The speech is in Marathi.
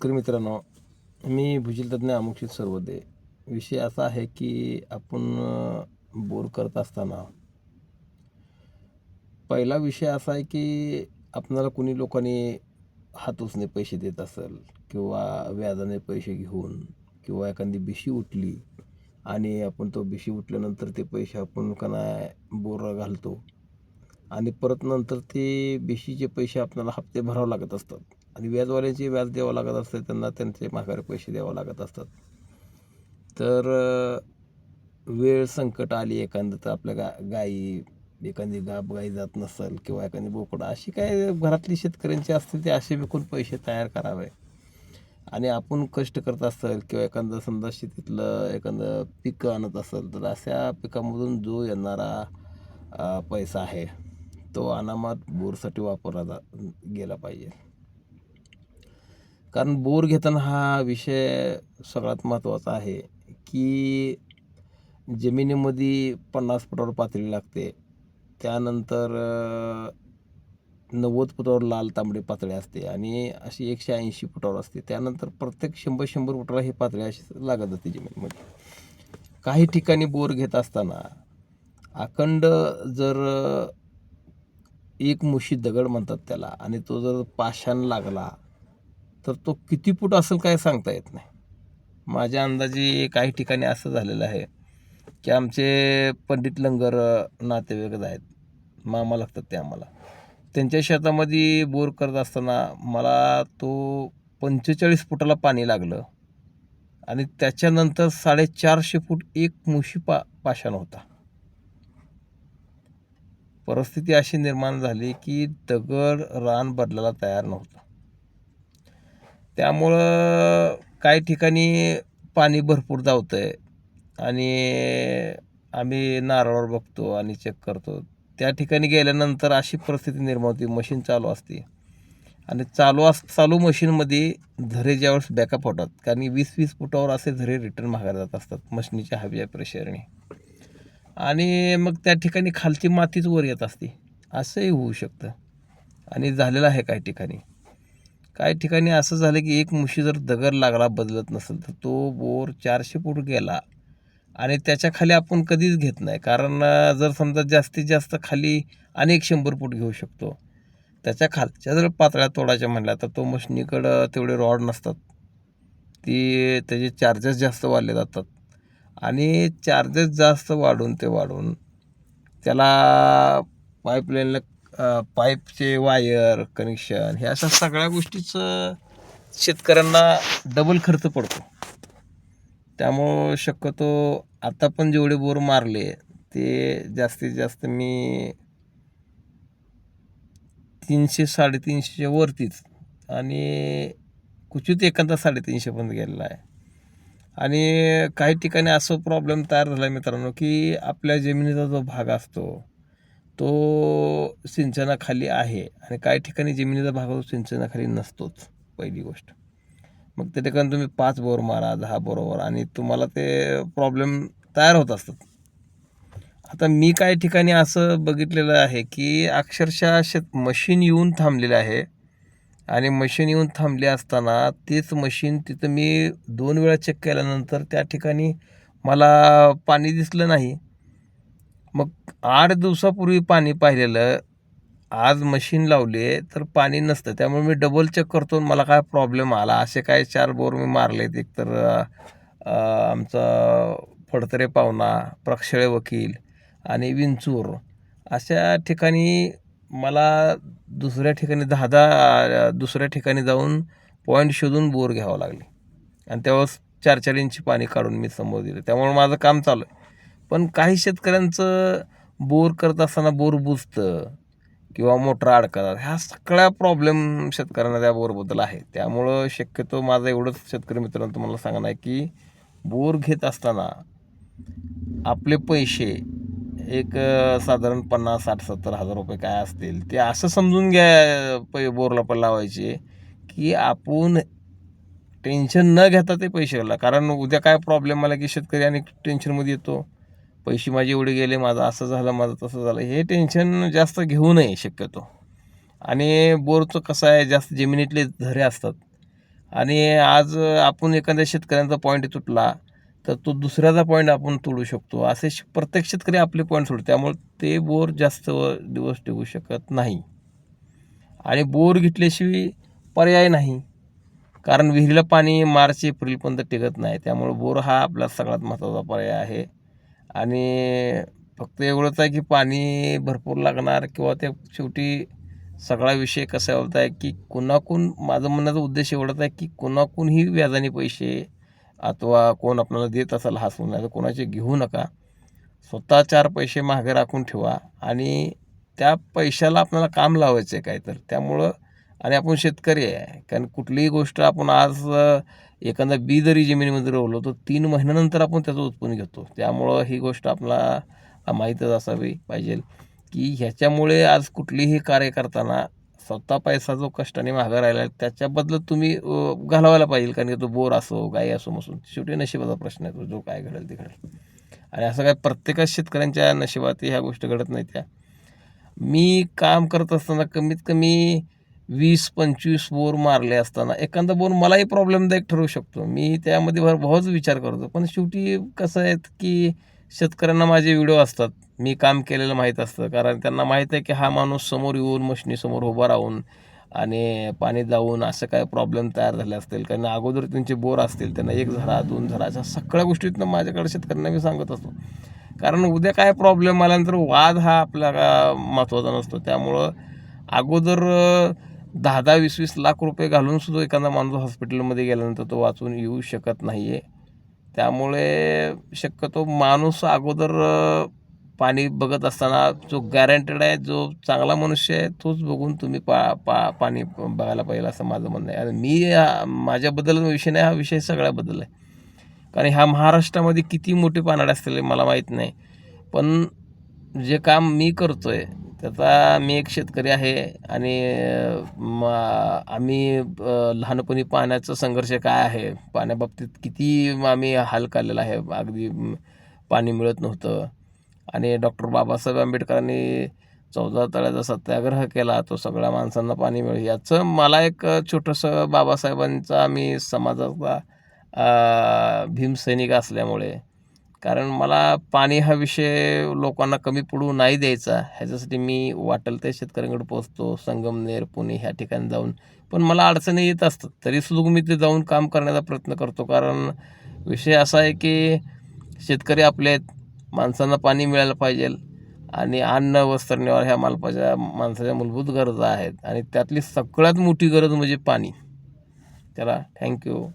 तर मित्रांनो मी भूजल तज्ज्ञ अमुक्षित सर्वदे. विषय असा आहे की आपण बोर करत असताना पहिला विषय असा आहे की आपणाला कोणी लोकांनी हात उसने पैसे देत असेल किंवा व्याजाने पैसे घेऊन किंवा एखादी बिशी उठली आणि आपण तो बिशी उठल्यानंतर ते पैसे आपण कना बोर घालतो आणि परत नंतर ते बिशीचे पैसे आपल्याला हप्ते भरावे लागत असतात. आणि व्याजवाल्याचे व्याज द्यावं लागत असतं त्यांना त्यांचे माघारी पैसे द्यावं लागत असतात. तर वेळ संकट आली एखादं तर आपल्या गा गाई एखादी गाप गाई जात नसेल किंवा एखादी बोकडं अशी काय घरातली शेतकऱ्यांची असतील ते असे विकून पैसे तयार करावे. आणि आपण कष्ट करत असेल किंवा एखादं समजा शेतीतलं एखादं पिकं आणत असेल तर अशा पिकामधून जो येणारा पैसा आहे तो अनामात बोरसाठी वापरला जा गेला पाहिजे. कारण बोर घेताना हा विषय सगळ्यात महत्त्वाचा आहे की जमिनीमध्ये पन्नास फुटावर पातळी लागते. त्यानंतर नव्वद फुटावर लाल तांबडी पातळी असते आणि अशी एकशे ऐंशी फुटावर असते. त्यानंतर प्रत्येक शंभर शंभर फुटाला ही पातळी अशी लागत जाते जमिनीमध्ये. काही ठिकाणी बोर घेत असताना अखंड जर एक मुशी दगड म्हणतात त्याला आणि तो जर पाषाण लागला तर तो किती फूट असेल काय सांगता येत नाही. माझ्या अंदाजे काही ठिकाणी असं झालेलं आहे की आमचे पंडित लंगर नातेवाईक आहेत. मामा लागतात ते आम्हाला. त्यांच्या शेतामध्ये बोर करत असताना मला तो पंचेचाळीस फुटाला पाणी लागलं आणि त्याच्यानंतर साडेचारशे फूट एक मुशी पा पाषाण होता. परिस्थिती अशी निर्माण झाली की दगड रान बदलायला तयार नव्हतं. त्यामुळं काही ठिकाणी पाणी भरपूर धावतं आहे आणि आम्ही नारळावर बघतो आणि चेक करतो. त्या ठिकाणी गेल्यानंतर अशी परिस्थिती निर्माण होती. मशीन चालू असते. आणि चालू अस चालू मशीनमध्ये झरे ज्यावेळेस बॅकअप होतात. कारण वीस वीस फुटावर असे झरे रिटर्न मागायला जात असतात मशीनीच्या हव्या प्रेशरने आणि मग त्या ठिकाणी खालची मातीच वर येत असते. असंही होऊ शकतं. आणि झालेलं आहे काही ठिकाणी. काही ठिकाणी असं झालं की एक मुशी जर दगड लागला बदलत नसेल तर तो बोर चारशे फूट गेला आणि त्याच्याखाली आपण कधीच घेत नाही. कारण जर समजा जास्तीत जास्त खाली अनेक शंभर फूट घेऊ शकतो त्याच्या खालच्या जर पातळ्या तोडायच्या म्हणल्या तर तो मशनीकडं तेवढे रॉड नसतात. ती त्याचे चार्जेस जास्त वाढले जातात. आणि चार्जेस जास्त वाढून ते वाढून त्याला पाईपलाईनला पाईपचे वायर कनेक्शन ह्या अशा सगळ्या गोष्टीचं शेतकऱ्यांना डबल खर्च पडतो. त्यामुळं शक्यतो आता पण जेवढे बोर मारले ते जास्तीत जास्त मी तीनशे साडेतीनशेच्या वरतीच आणि कुचित एखादा साडेतीनशेपर्यंत गेलेला आहे. आणि काही ठिकाणी असं प्रॉब्लेम तयार झाला आहे मित्रांनो की आपल्या जमिनीचा जो भाग असतो तो सिंचनाखाली आहे आणि काही ठिकाणी जमिनीचा भाग तो सिंचनाखाली नसतोच पहिली गोष्ट. मग त्या ठिकाणी तुम्ही पाच बोर मारा दहा बोरोवर आणि तुम्हाला ते प्रॉब्लेम तयार होत असतात. आता मी काही ठिकाणी असं बघितलेलं आहे की अक्षरशः शेत मशीन येऊन थांबलेलं आहे आणि मशीन येऊन थांबले असताना तेच मशीन तिथं मी दोन वेळा चेक केल्यानंतर त्या ठिकाणी मला पाणी दिसलं नाही. आठ दिवसापूर्वी पाणी पाहिलेलं आज मशीन लावले तर पाणी नसतं. त्यामुळे मी डबल चेक करतो आणि मला काय प्रॉब्लेम आला. असे काय चार बोर मी मारलेत. एकतर आमचा फडतरे पाहुणा प्रक्षळे वकील आणि विंचूर. अशा ठिकाणी मला दुसऱ्या ठिकाणी दहा दहा दुसऱ्या ठिकाणी जाऊन पॉईंट शोधून बोर घ्यावं लागले. आणि त्यावेळेस चार चार इंची पाणी काढून मी समोर दिलं. त्यामुळे माझं काम चालू आहे. पण काही शेतकऱ्यांचं बोर करत असताना बोर बुजतं किंवा मोटर अडकतात. ह्या सगळ्या प्रॉब्लेम शेतकऱ्यांना त्या बोरबद्दल आहे त्यामुळं शक्यतो माझं एवढंच शेतकरी मित्रांनो तुम्हाला सांगणं आहे की बोर घेत असताना आपले पैसे एक साधारण पन्नास साठ सत्तर हजार रुपये काय असतील ते असं समजून घ्या पै बोरला पण लावायचे की आपण टेन्शन न घेता ते पैसे घाला कारण उद्या काय प्रॉब्लेम आला की शेतकरी आणि टेन्शनमध्ये येतो. पैसे माझे एवढे गेले माझं असं झालं माझं तसं झालं. हे टेन्शन जास्त घेऊ नये शक्यतो. आणि बोरचं कसं आहे जास्त जमिनीतले झरे असतात. आणि आज आपण एखाद्या शेतकऱ्यांचा पॉईंट तुटला तर तो दुसऱ्याचा पॉईंट आपण तोडू शकतो. असे प्रत्येक शेतकरी आपले पॉईंट सोडतो. त्यामुळे ते बोर जास्त दिवस टिकू शकत नाही. आणि बोर घेतल्याशिवाय पर्याय नाही. कारण विहिरीला पाणी मार्च एप्रिलपर्यंत टिकत नाही. त्यामुळे बोर हा आपला सगळ्यात महत्त्वाचा पर्याय आहे. आणि फक्त एवढंच आहे की पाणी भरपूर लागणार किंवा ते शेवटी सगळा विषय कसा होत आहे की कुणाकून माझं म्हणण्याचा उद्देश एवढाच आहे की कुणाकूनही व्याजाने पैसे अथवा कोण आपल्याला देत असाल हसून नाही तर कोणाचे घेऊ नका. स्वतः चार पैसे मागे राखून ठेवा आणि त्या पैशाला आपल्याला काम लावायचं आहे काय तर त्यामुळं आणि आपण शेतकरी आहे. कारण कुठलीही गोष्ट आपण आज एखादा बी जरी जमिनीमध्ये रोवलो तर तीन महिन्यानंतर आपण त्याचं उत्पन्न घेतो. त्यामुळं ही गोष्ट आपल्याला माहीतच असावी पाहिजे की ह्याच्यामुळे आज कुठलीही कार्य करताना स्वतः पैसा जो कष्टाने मागं राहिला आहे त्याच्याबद्दल तुम्ही घालवायला पाहिजे. कारण की तो बोर असो गाई असो मसून शेवटी नशिबाचा प्रश्न आहे तो जो काय घडेल ते घडेल. आणि असं काय प्रत्येकच शेतकऱ्यांच्या नशिबात ह्या गोष्टी घडत नाही त्या. मी काम करत असताना कमीत कमी वीस पंचवीस बोर मारले असताना एखादा बोर मलाही प्रॉब्लेमदायक ठरू शकतो. मी त्यामध्ये भर बहुच विचार करतो. पण शेवटी कसं आहे की शेतकऱ्यांना माझे व्हिडिओ असतात. मी काम केलेलं माहीत असतं. कारण त्यांना माहीत आहे की हा माणूस समोर येऊन मशनीसमोर उभा राहून आणि पाणी जाऊन असं काय प्रॉब्लेम तयार झाले असतील. कारण अगोदर त्यांचे बोर असतील. त्यांना एक झरा दोन झरा अशा सगळ्या गोष्टीतनं माझ्याकडे शेतकऱ्यांना मी सांगत असतो. कारण उद्या काय प्रॉब्लेम आल्यानंतर वाद हा आपला महत्त्वाचा नसतो. त्यामुळं अगोदर दहा दहा वीस वीस लाख रुपये घालून सुद्धा एखादा माणूस हॉस्पिटलमध्ये गेल्यानंतर तो वाचून येऊ शकत नाही आहे त्यामुळे शक्यतो माणूस अगोदर पाणी बघत असताना जो गॅरंटेड आहे जो चांगला मनुष्य आहे तोच बघून तुम्ही पा पा पाणी बघायला पाहिजे असं माझं म्हणणं आहे. आणि मी हा- माझ्याबद्दल विषय नाही हा विषय सगळ्याबद्दल आहे. कारण ह्या महाराष्ट्रामध्ये किती मोठे पानाडे असतील मला माहीत नाही. पण जे काम मी करतो आहे त्याचा मी एक शेतकरी आहे आणि म आम्ही लहानपणी पाण्याचा संघर्ष काय आहे पाण्याबाबतीत किती आम्ही हाल काढलेला आहे अगदी पाणी मिळत नव्हतं. आणि डॉक्टर बाबासाहेब आंबेडकरांनी चौदा तळ्याचा सत्याग्रह केला तो सगळ्या माणसांना पाणी मिळेल. याचं मला एक छोटंसं बाबासाहेबांचा मी समाजाचा भीमसैनिक असल्यामुळे कारण मला पाणी हा विषय लोकांना कमी पडू नाही द्यायचा. ह्याच्यासाठी मी वाटेल त्या शेतकऱ्यांकडे पोचतो संगमनेर पुणे ह्या ठिकाणी जाऊन. पण मला अडचणी येत असतात तरीसुद्धा मी ते जाऊन काम करण्याचा प्रयत्न करतो. कारण विषय असा आहे की शेतकरी आपले आहेत माणसांना पाणी मिळायला पाहिजे आणि अन्न वस्त्र निवार ह्या मालपाच्या माणसाच्या मूलभूत गरजा आहेत. आणि त्यातली सगळ्यात मोठी गरज म्हणजे पाणी. त्याला थँक्यू